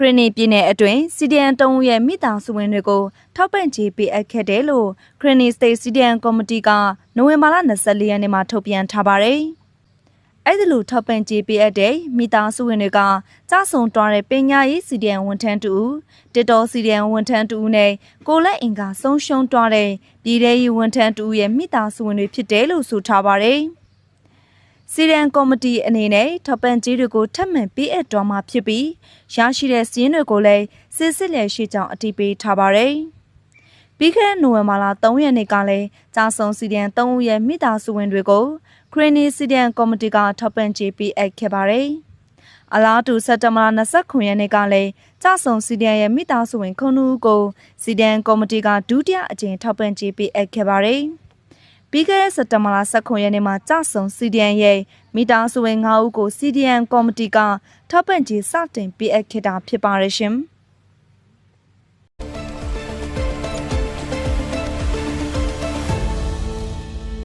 ခရနီပြည်နယ်အတွင်း CDN တုံးရဲ့မိသားစုဝင်တွေကိုထောက်ပံ့ကြေးပေးအပ်ခဲ့တယ်လို့ခရနီ State CDN ကော်မတီကနိုဝင်ဘာလ24ရက်နေ့မှာထုတ်ပြန်ထားပါတယ်။အဲ့ဒီလိုထောက်ပံ့ကြေးပေးအပ်တဲ့မိသားစုဝင်တွေကကြဆုံတွားတဲ့ပညာရေး CDN ဝန်ထမ်းတူတစ်တော် CDN ဝန်ထမ်းတူနဲ့ကိုလက်အင်ကဆုံးရှုံးတွားတဲ့ပြည်ထောင်ရေးဝန်ထမ်းတူရဲ့မိသားစုဝင်တွေဖြစ်တယ်လို့ဆိုထားပါတယ်။ စီရန်ကော်မတီအနေနဲ့ထောက်ပံ့ကြေးတွေကိုထပ်မံပေးအပ်တော်မှာဖြစ်ပြီးရရှိတဲ့စီးရင်တွေကိုလည်းစစ်စစ်လက်ရှိကြောင်းအတည်ပြုထားပါတယ်။ပြီးခဲ့တဲ့နိုဝင်ဘာလ3ရက်နေ့ကလည်းကြာဆုံစီရန်3ဦးရဲ့မိသားစုဝင်တွေကိုခရနီစီရန်ကော်မတီကထောက်ပံ့ကြေးပေးအပ်ခဲ့ပါတယ်။အလားတူစက်တဘာ29ရက်နေ့ကလည်းကြာဆုံစီရန်ရဲ့မိသားစုဝင်ခုနှစ်ဦးကိုစီရန်ကော်မတီကဒုတိယအကြိမ်ထောက်ပံ့ကြေးပေးအပ်ခဲ့ပါတယ်။ ပြီးခဲ့တဲ့စက်တဘာလ19ရက်နေ့မှာကြဆုံ CDN ရဲ့မိသားစုဝင်9ဦးကို CDN ကော်မတီကထောက်ပံ့ကြေးစတင်ပေးအပ်ခဲ့တာဖြစ်ပါရရှင်။